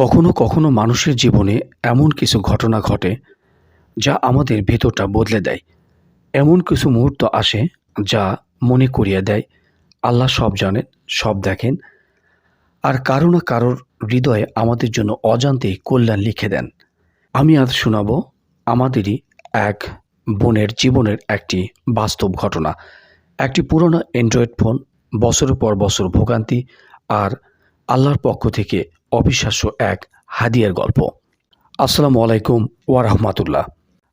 কখনো কখনো মানুষের জীবনে এমন কিছু ঘটনা ঘটে যা আমাদের ভেতরটা বদলে দেয়। এমন কিছু মুহূর্ত আসে যা মনে করিয়ে দেয়। আল্লাহ সব জানেন, সব দেখেন। আর কারও না কারোর হৃদয়ে আমাদের জন্য অজান্তেই কল্যাণ লিখে দেন। আমি আজ শোনাবো আমাদেরই এক বোনের জীবনের একটি বাস্তব ঘটনা। একটি পুরনো অ্যান্ড্রয়েড ফোন, বছরের পর বছর ভোগান্তি আর আল্লাহর পক্ষ থেকে অবিশ্বাস্য এক হাদিয়ার গল্প। আসসালামু আলাইকুম ওয়া রাহমাতুল্লাহ।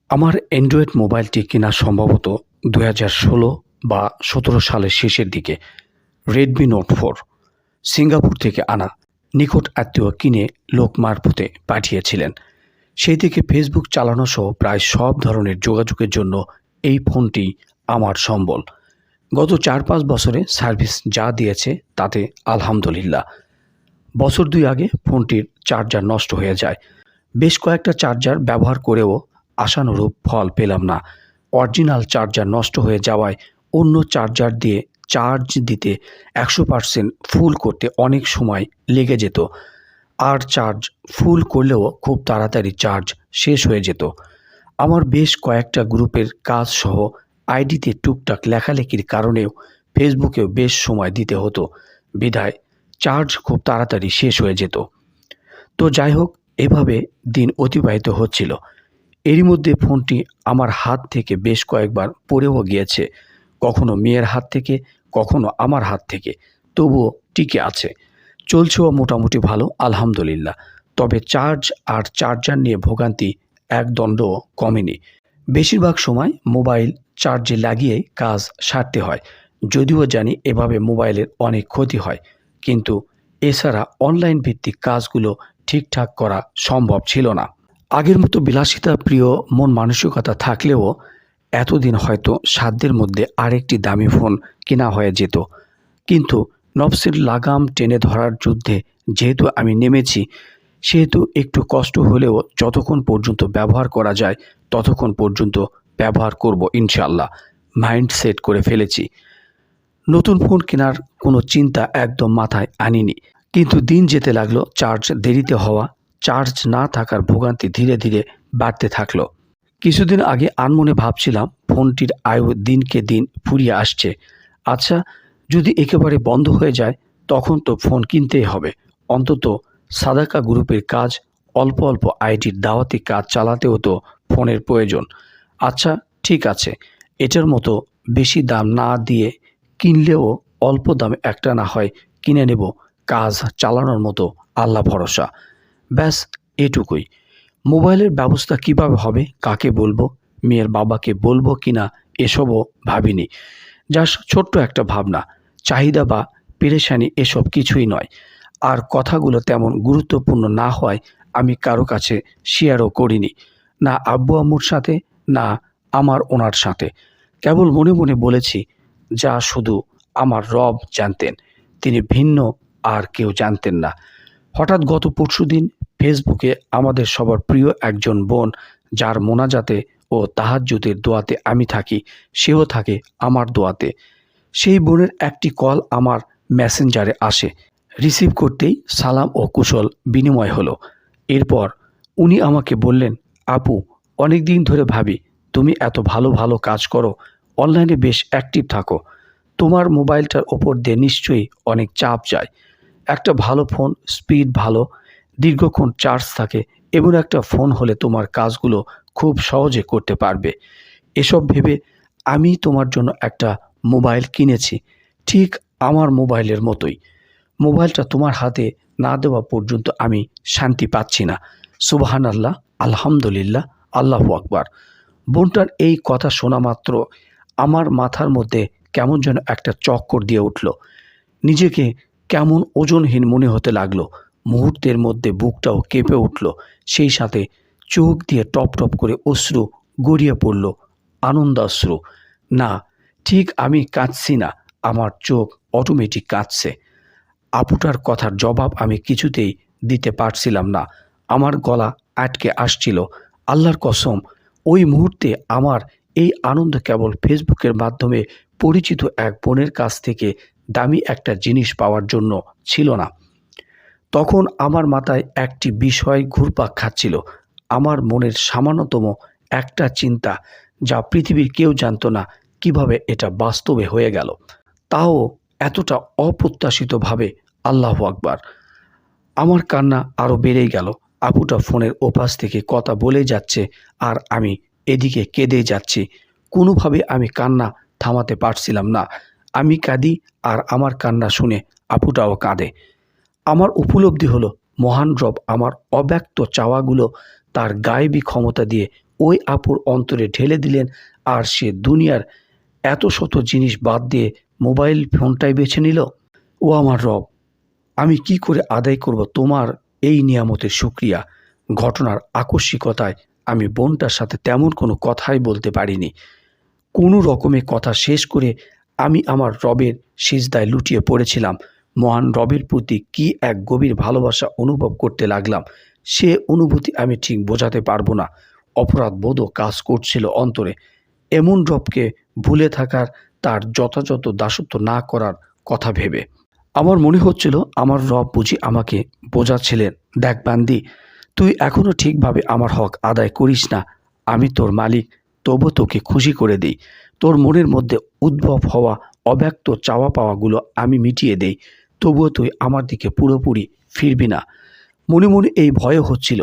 আমার অ্যান্ড্রয়েড মোবাইলটি কেনা সম্ভবত দু ষোলো বা সতেরো সালের শেষের দিকে রেডমি নোট ফোর সিঙ্গাপুর থেকে আনা নিকট আত্মীয় কিনে লোক মারফতে পাঠিয়েছিলেন। সেই থেকে ফেসবুক চালানো সহ প্রায় সব ধরনের যোগাযোগের জন্য এই ফোনটি আমার সম্বল। গত চার পাঁচ বছরে সার্ভিস যা দিয়েছে তাতে আলহামদুলিল্লাহ। বছর দুই আগে ফোনটির চার্জার নষ্ট হয়ে যায়। বেশ কয়েকটা চার্জার ব্যবহার করেও আশানুরূপ ফল পেলাম না। অরিজিনাল চার্জার নষ্ট হয়ে যাওয়ায় অন্য চার্জার দিয়ে চার্জ দিতে একশো পার্সেন্ট ফুল করতে অনেক সময় লেগে যেত। আর চার্জ ফুল করলেও খুব তাড়াতাড়ি চার্জ শেষ হয়ে যেত। আমার বেশ কয়েকটা গ্রুপের কাজ সহ আইডিতে টুকটাক লেখালেখির কারণেও ফেসবুকেও বেশ সময় দিতে হতো। বিধায় চার্জ খুব তাড়াতাড়ি শেষ হয়ে যেত। তো যাই হোক, এভাবে দিন অতিবাহিত হচ্ছিল। এরই মধ্যে ফোনটি আমার হাত থেকে বেশ কয়েকবার পড়েও গিয়েছে। কখনো মেয়ের হাত থেকে, কখনো আমার হাত থেকে। তবুও টিকে আছে। চলছেও মোটামুটি ভালো, আলহামদুলিল্লাহ। তবে চার্জ আর চার্জার নিয়ে ভোগান্তি এক দণ্ডও কমেনি। বেশিরভাগ সময় মোবাইল চার্জে লাগিয়ে কাজ সারতে হয়। যদিও জানি এভাবে মোবাইলের অনেক ক্ষতি হয়। কিন্তু এছাড়া অনলাইন ভিত্তিক কাজগুলো ঠিকঠাক করা সম্ভব ছিল না। আগের মতো বিলাসিতা প্রিয়, মন মানসিকতা থাকলেও এতদিন হয়তো সাধ্যের মধ্যে আরেকটি দামি ফোন কেনা হয়ে যেত। কিন্তু নফসের লাগাম টেনে ধরার যুদ্ধে যেহেতু আমি নেমেছি, সেহেতু একটু কষ্ট হলেও যতক্ষণ পর্যন্ত ব্যবহার করা যায়, ততক্ষণ পর্যন্ত ব্যবহার করব ইনশাল্লাহ মাইন্ড সেট করে ফেলেছি। নতুন ফোন কেনার কোনো চিন্তা একদম মাথায় আনিনি। কিন্তু দিন যেতে লাগল, চার্জ দেরিতে হওয়া, চার্জ না থাকার ভোগান্তি ধীরে ধীরে বাড়তে থাকল। কিছুদিন আগে আনমনে ভাবছিলাম, ফোনটির আয়ু দিনকে দিন ফুরিয়ে আসছে। আচ্ছা যদি একেবারে বন্ধ হয়ে যায়, তখন তো ফোন কিনতেই হবে। অন্তত সাদাকা গ্রুপের কাজ, অল্প অল্প আইডির দাওয়াতি কাজ চালাতেও তো ফোনের প্রয়োজন। আচ্ছা ঠিক আছে, এটার মতো বেশি দাম না দিয়ে কিনলেও অল্প দামে একটা না হয় কিনে নেব কাজ চালানোর মতো আল্লাহ ভরসা। ব্যাস, এটুকুই। মোবাইলের ব্যবস্থা কীভাবে হবে, কাকে বলব, মেয়ের বাবাকে বলব কিনা, এসবও ভাবিনি। জাস্ট ছোট্ট একটা ভাবনা। চাহিদা বা পেরেশানি এসব কিছুই নয়। আর কথাগুলো তেমন গুরুত্বপূর্ণ না হওয়ায় আমি কারও কাছে শেয়ারও করিনি। না আব্বু আম্মুর সাথে, না আমার ওনার সাথে। কেবল মনে মনে বলেছি যা শুধু আমার রব জানতেন। তিনি ভিন্ন আর কেউ জানতেন না। হঠাৎ গত পরশুদিন ফেসবুকে আমাদের সবার প্রিয় একজন বোন, যার মোনাজাতে ও তাহাজ্জুদের দোয়াতে আমি থাকি, সেও থাকে আমার দোয়াতে। সেই বোনের একটি কল আমার মেসেঞ্জারে আসে। রিসিভ করতেই সালাম ও কুশল বিনিময় হলো। এরপর উনি আমাকে বললেন, আপু অনেক দিন ধরে ভাবি, তুমি এত ভালো ভালো কাজ করো অনলাইনে বেশ অ্যাক্টিভ থাকো। তোমার মোবাইলটার ওপর দিয়ে নিশ্চয়ই অনেক চাপ যায়। একটা ভালো ফোন স্পিড ভালো, দীর্ঘক্ষণ চার্জ থাকে, এমন একটা ফোন হলে তোমার কাজগুলো খুব সহজে করতে পারবে। এসব ভেবে আমি তোমার জন্য একটা মোবাইল কিনেছি, ঠিক আমার মোবাইলের মতোই। মোবাইলটা তোমার হাতে না দেওয়া পর্যন্ত আমি শান্তি পাচ্ছি না। সুবাহান আল্লাহ আলহামদুলিল্লাহ, আল্লাহ আকবার। বোনটার এই কথা শোনা মাত্র আমার মাথার মধ্যে কেমন যেন একটা চক্কর দিয়ে উঠল। নিজেকে কেমন ওজনহীন মনে হতে লাগল। মুহূর্তের মধ্যে বুকটাও কেঁপে উঠল। সেই সাথে চোখ দিয়ে টপ টপ করে অশ্রু গড়িয়ে পড়ল। আনন্দাশ্রু। না, ঠিক আমি কাঁদছি না। আমার চোখ অটোমেটিক কাঁদছে। আপুটার কথার জবাব আমি কিছুতেই দিতে পারছিলাম না। আমার গলা আটকে আসছিল। আল্লাহর কসম, ওই মুহূর্তে আমার এই আনন্দ কেবল ফেসবুকের মাধ্যমে পরিচিত এক বোনের কাছ থেকে দামি একটা জিনিস পাওয়ার জন্য ছিল না। তখন আমার মাথায় একটি বিষয় ঘুরপাক খাচ্ছিল। আমার মনের সামান্যতম একটা চিন্তা যা পৃথিবীর কেউ জানতো না কীভাবে এটা বাস্তবে হয়ে গেল। তাও এতটা অপ্রত্যাশিতভাবে আল্লাহ আকবার। আমার কান্না আরও বেড়েই গেল। আপুটা ফোনের ওপাশ থেকে কথা বলে যাচ্ছে আর আমি এদিকে কেঁদে যাচ্ছি। কোনোভাবে আমি কান্না থামাতে পারছিলাম না। আমি কাঁদি আর আমার কান্না শুনে আপুটাও কাঁদে। আমার উপলব্ধি হলো, মহান রব আমার অব্যক্ত চাওয়াগুলো তার গায়েবী ক্ষমতা দিয়ে ওই আপুর অন্তরে ঢেলে দিলেন আর সে দুনিয়ার এত শত জিনিস বাদ দিয়ে মোবাইল ফোনটাই বেছে নিল। ও আমার রব, আমি কি করে আদায় করব তোমার এই নিয়ামতের সুক্রিয়া? ঘটনার আকস্মিকতায় আমি বোনটার সাথে তেমন কোনো কথাই বলতে পারিনি। কোনো রকমে কথা শেষ করে আমি আমার রবের সিজদায় লুটিয়ে পড়েছিলাম। মহান রবের প্রতি কি এক গভীর ভালোবাসা অনুভব করতে লাগলাম, সে অনুভূতি আমি ঠিক বোঝাতে পারব না। অপরাধ বোধও কাজ করছিল অন্তরে। এমন রবকে ভুলে থাকার তার যথাযথ দাসত্ব না করার কথা ভেবে। আমার মনে হচ্ছিল আমার রব বুঝি আমাকে বোঝাচ্ছিলেন। দেখ বান্দি তুই এখনও ঠিকভাবে আমার হক আদায় করিস না। আমি তোর মালিক, তবু তোকে খুশি করে দিই। তোর মনের মধ্যে উদ্ভব হওয়া অব্যক্ত চাওয়া পাওয়াগুলো আমি মিটিয়ে দেই। তবুও তুই আমার দিকে পুরোপুরি ফিরবি না। মনে মনে এই ভয় হচ্ছিল,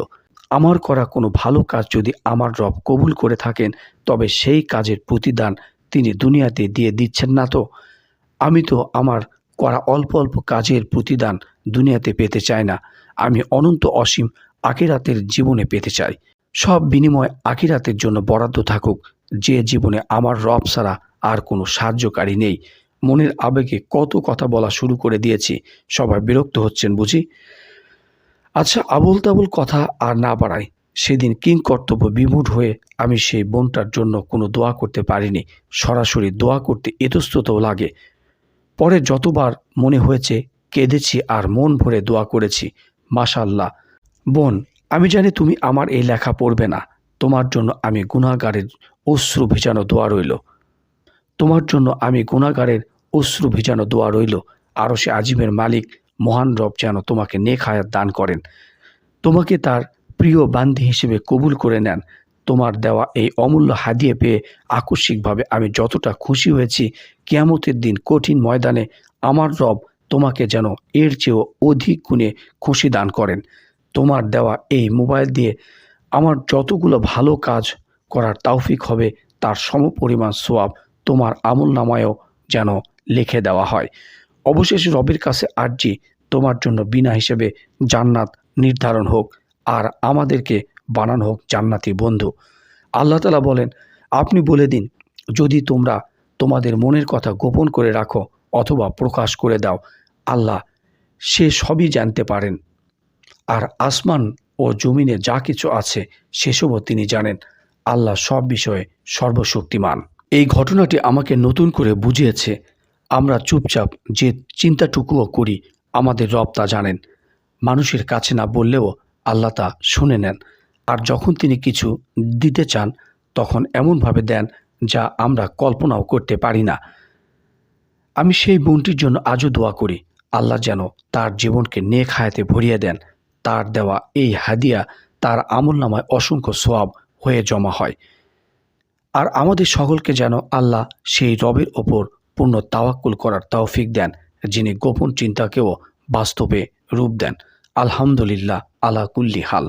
আমার করা কোনো ভালো কাজ যদি আমার রব কবুল করে থাকেন, তবে সেই কাজের প্রতিদান তিনি দুনিয়াতে দিয়ে দিচ্ছেন না তো? আমি তো আমার করা অল্প অল্প কাজের প্রতিদান দুনিয়াতে পেতে চাই না। আমি অনন্ত অসীম আখিরাতের জীবনে পেতে চাই। সব বিনিময় আখিরাতের জন্য বরাদ্দ থাকুক। যে জীবনে আমার রব ছাড়া আর কোনো সাহায্যকারী নেই। মনের আবেগে কত কথা বলা শুরু করে দিয়েছি। সবাই বিরক্ত হচ্ছেন বুঝি? আচ্ছা আবুল তাবুল কথা আর না বাড়াই। সেদিন কিং কর্তব্য বিমূঢ় হয়ে আমি সেই বোনটার জন্য কোনো দোয়া করতে পারিনি। সরাসরি দোয়া করতে ইতস্ততও লাগে। পরে যতবার মনে হয়েছে, কেঁদেছি আর মন ভরে দোয়া করেছি। মাশাল্লাহ বোন, আমি জানি তুমি আমার এই লেখা পড়বে না। তোমার জন্য আমি গুণাগারের অশ্রু ভিজানো দোয়া রইল। তোমার জন্য আমি গুণাগারের অশ্রু ভিজানো দোয়া রইল। আরও সে আজিমের মালিক, মহান রব যেন তোমাকে নেক হায়াত দান করেন। তোমাকে তার প্রিয় বান্ধি হিসেবে কবুল করে নেন। তোমার দেওয়া এই অমূল্য হাদিয়ে পেয়ে আকস্মিকভাবে আমি যতটা খুশি হয়েছি, কেয়ামতের দিন কঠিন ময়দানে আমার রব তোমাকে যেন এর চেয়েও অধিক গুণে খুশি দান করেন। তোমার দেওয়া এই মোবাইল দিয়ে আমার যতগুলো ভালো কাজ করার তৌফিক হবে, তার সমপরিমাণ সোয়াব তোমার আমল নামায়ও যেন লিখে দেওয়া হয়। অবশেষে রবের কাছে আর্জি, তোমার জন্য বিনা হিসেবে জান্নাত নির্ধারণ হোক আর আমাদেরকে বানানো হোক জান্নাতি বন্ধু। আল্লাহ তালা বলেন, আপনি বলে দিন, যদি তোমরা তোমাদের মনের কথা গোপন করে রাখো অথবা প্রকাশ করে দাও, আল্লাহ সে সবই জানতে পারেন। আর আসমান ও জমিনে যা কিছু আছে, সেসবও তিনি জানেন। আল্লাহ সব বিষয়ে সর্বশক্তিমান। এই ঘটনাটি আমাকে নতুন করে বুঝিয়েছে। আমরা চুপচাপ যে চিন্তাটুকুও করি, আমাদের রব তা জানেন। মানুষের কাছে না বললেও আল্লাহ তা শুনে নেন। আর যখন তিনি কিছু দিতে চান, তখন এমনভাবে দেন যা আমরা কল্পনাও করতে পারি না। আমি সেই বোনটির জন্য আজও দোয়া করি, আল্লাহ যেন তার জীবনকে নেক হায়াতে ভরিয়ে দেন। তার দেওয়া এই হাদিয়া তার আমল নামায় অসংখ্য সোয়াব হয়ে জমা হয়। আর আমাদের সকলকে যেন আল্লাহ সেই রবের ওপর পূর্ণ তাওয়াক্কুল করার তৌফিক দেন, যিনি গোপন চিন্তাকেও বাস্তবে রূপ দেন। আলহামদুলিল্লাহ আলা কুল্লি হাল।